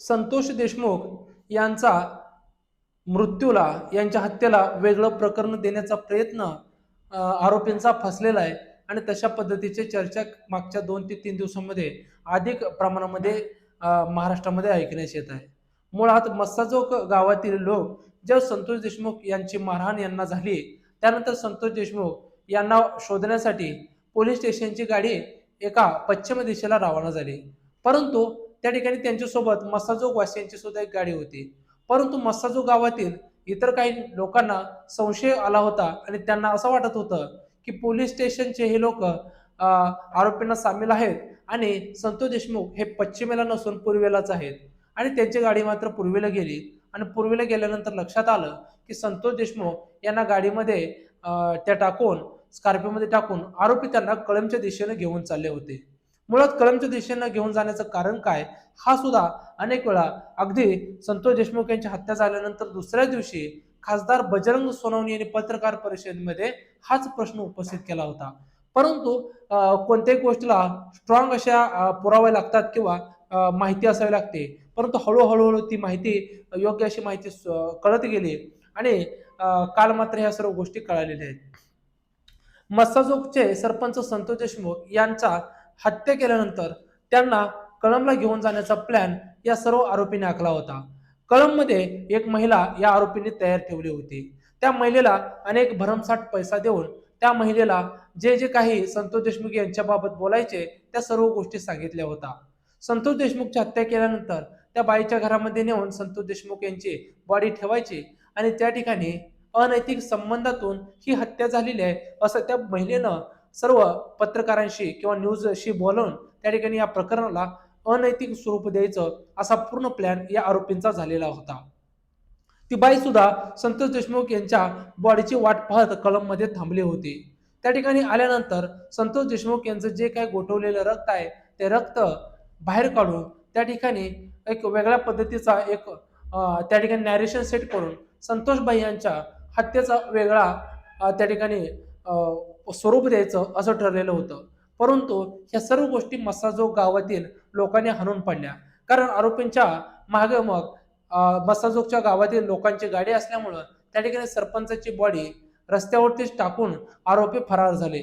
संतोष देशमुख यांचा मृत्यूला यांच्या हत्येला वेगळं प्रकरण देण्याचा प्रयत्न आरोपींचा फसलेला आहे. आणि तशा पद्धतीचे चर्चा मागच्या दोन ते तीन दिवसांमध्ये अधिक प्रमाणामध्ये महाराष्ट्रामध्ये ऐकण्यास येत आहे. मुळात मस्साजोग गावातील लोक ज्या संतोष देशमुख यांची मारहाण यांना झाली त्यानंतर संतोष देशमुख यांना शोधण्यासाठी पोलीस स्टेशनची गाडी एका पश्चिम दिशेला रवाना झाली. परंतु त्या ठिकाणी त्यांच्यासोबत मस्साजोग वासियांची सुद्धा एक गाडी होती. परंतु मस्साजोग गावातील इतर काही लोकांना संशय आला होता आणि त्यांना असं वाटत होतं की पोलीस स्टेशनचे हे लोक आरोपींना सामील आहेत आणि संतोष देशमुख हे पश्चिमेला नसून पूर्वेलाच आहेत. आणि त्यांची गाडी मात्र पूर्वेला गेली आणि पूर्वेला गेल्यानंतर लक्षात आलं की संतोष देशमुख यांना गाडीमध्ये त्या टाकून स्कॉर्पिओमध्ये टाकून आरोपी त्यांना कळमच्या दिशेने घेऊन चालले होते. मुळात कलमच्या दिशेनं घेऊन जाण्याचं कारण काय? हा सुद्धा अनेक वेळा अगदी संतोष देशमुख यांची हत्या झाल्यानंतर दुसऱ्या दिवशी खासदार बजरंग सोनवणी यांनी पत्रकार परिषदेमध्ये हाच प्रश्न उपस्थित केला होता. परंतु अं, कोणत्याही गोष्टीला स्ट्रॉंग अशा पुरावे लागतात किंवा माहिती असावी लागते. परंतु हळूहळू ती माहिती योग्य अशी माहिती कळत गेली आणि काल मात्र ह्या सर्व गोष्टी कळालेल्या आहेत. मस्साजोगचे सरपंच संतोष देशमुख यांचा हत्या केल्यानंतर त्यांना कळमला घेऊन जाण्याचा प्लॅन या सर्व आरोपींनी आखला होता. कळममध्ये एक महिला या आरोपींनी तयार ठेवली होती. त्या महिलेला अनेक भरमसाठ पैसा देऊन त्या महिलेला जे जे काही संतोष देशमुख यांच्याबाबत बोलायचे त्या सर्व गोष्टी सांगितल्या होत्या. संतोष देशमुखची हत्या केल्यानंतर त्या बाईच्या घरामध्ये नेऊन संतोष देशमुख यांची बॉडी ठेवायची आणि त्या ठिकाणी अनैतिक संबंधातून ही हत्या झालेली आहे असं त्या महिलेनं सर्व पत्रकारांशी किंवा न्यूजशी बोलवून त्या ठिकाणी या प्रकरणाला अनैतिक स्वरूप द्यायचं असा पूर्ण प्लॅन या आरोपींचा झालेला होता. ती बाई सुद्धा संतोष देशमुख यांच्या बॉडीची वाट पाहत कलममध्ये थांबली होती. त्या ठिकाणी आल्यानंतर संतोष देशमुख यांचं जे काही गोठवलेलं रक्त आहे ते रक्त बाहेर काढून त्या ठिकाणी एक वेगळ्या पद्धतीचा एक त्या ठिकाणी नॅरेशन सेट करून संतोषबाई यांच्या हत्येचा वेगळा त्या ठिकाणी स्वरूप द्यायचं असं ठरलेलं होतं. परंतु ह्या सर्व गोष्टी मस्साजोग गावातील लोकांनी हाणून पडल्या. कारण आरोपींच्या मागे मग मसाजोगच्या मस्साजोगच्या गावातील लोकांची गाडी असल्यामुळं त्या ठिकाणी सरपंचाची बॉडी रस्त्यावरतीच टाकून आरोपी फरार झाले.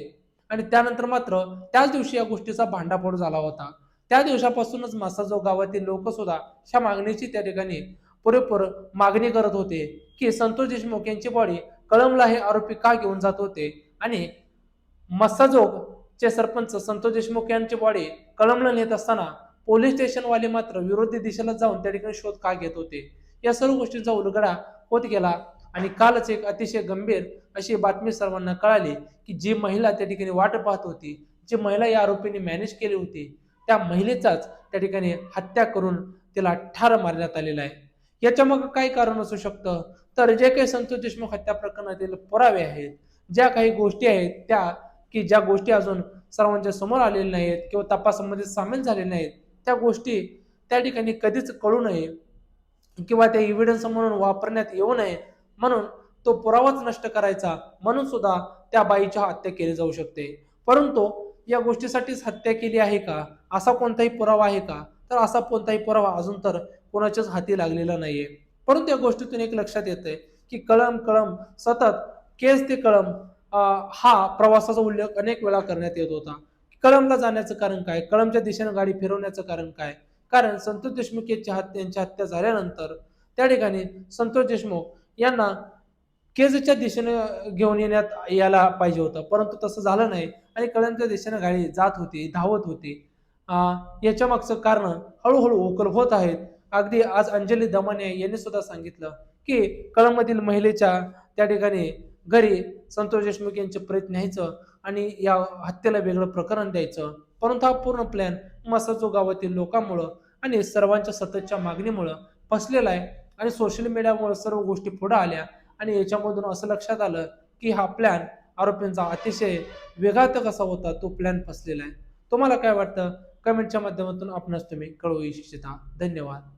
आणि त्यानंतर मात्र त्याच दिवशी या गोष्टीचा भांडाफोड झाला होता. त्या दिवसापासूनच मस्साजोग गावातील लोक सुद्धा ह्या मागणीची त्या ठिकाणी पुरेपूर मागणी करत होते की संतोष देशमुख यांची बॉडी कळमला हे आरोपी का घेऊन जात होते? आणि मस्साजोगचे सरपंच संतोष देशमुख यांची बॉडी कळमला नेत असताना पोलीस स्टेशनवाले मात्र विरोधी दिशेला जाऊन त्या ठिकाणी शोध का घेत होते? या सर्व गोष्टींचा उलगडा होत गेला आणि कालच एक अतिशय गंभीर अशी बातमी सर्वांना कळाली की जी महिला त्या ठिकाणी वाट पाहत होती जी महिला या आरोपीने मॅनेज केली होती त्या महिलेचाच त्या ठिकाणी हत्या करून तिला ठार मारण्यात आलेला आहे. याच्या मग काय कारण असू शकतं. तर जे काही संतोष देशमुख हत्या प्रकरणातील पुरावे आहेत ज्या काही गोष्टी आहेत त्या की ज्या गोष्टी अजून सर्वांच्या समोर आलेल्या नाहीत किंवा तपासामध्ये सामील झालेल्या नाहीत त्या गोष्टी त्या ठिकाणी कधीच कळू नये किंवा त्या इव्हिडन्स म्हणून वापरण्यात येऊ नये. म्हणून तो पुरावाच नष्ट करायचा म्हणून सुद्धा त्या बाईची हत्या केली जाऊ शकते. परंतु या गोष्टीसाठीच हत्या केली आहे का? असा कोणताही पुरावा आहे का? तर असा कोणताही पुरावा अजून तर कोणाच्याच हाती लागलेला नाहीये. परंतु या गोष्टीतून एक लक्षात येतंय की कळम कळम सतत केस ते कळम हा प्रवासाचा उल्लेख अनेक वेळा करण्यात येत होता. कळमला जाण्याचं कारण काय? कळमच्या दिशेनं गाडी फिरवण्याचं कारण काय? कारण संतोष देशमुख यांच्या हत्या यांची हत्या झाल्यानंतर त्या ठिकाणी संतोष देशमुख यांना केजच्या दिशेने घेऊन येण्यात यायला पाहिजे होतं. परंतु तसं झालं नाही आणि कळमच्या दिशेनं गाडी जात होती धावत होती. याच्या मागचं कारण हळूहळू उकल होत आहेत. अगदी आज अंजली दमाने यांनी सुद्धा सांगितलं की कळममधील महिलेच्या त्या ठिकाणी घरी संतोष देशमुख यांचे प्रयत्न न्यायचं आणि या हत्येला वेगळं प्रकरण द्यायचं. परंतु हा पूर्ण प्लॅन मसाजो गावातील लोकांमुळं आणि सर्वांच्या सततच्या मागणीमुळं फसलेला आहे. आणि सोशल मीडियामुळे सर्व गोष्टी पुढे आल्या आणि याच्यामधून असं लक्षात आलं की हा प्लॅन आरोपींचा अतिशय वेगात कसा होता तो प्लॅन फसलेला आहे. तुम्हाला काय वाटतं? कमेंटच्या माध्यमातून आपणास तुम्ही कळवू इच्छिता. धन्यवाद.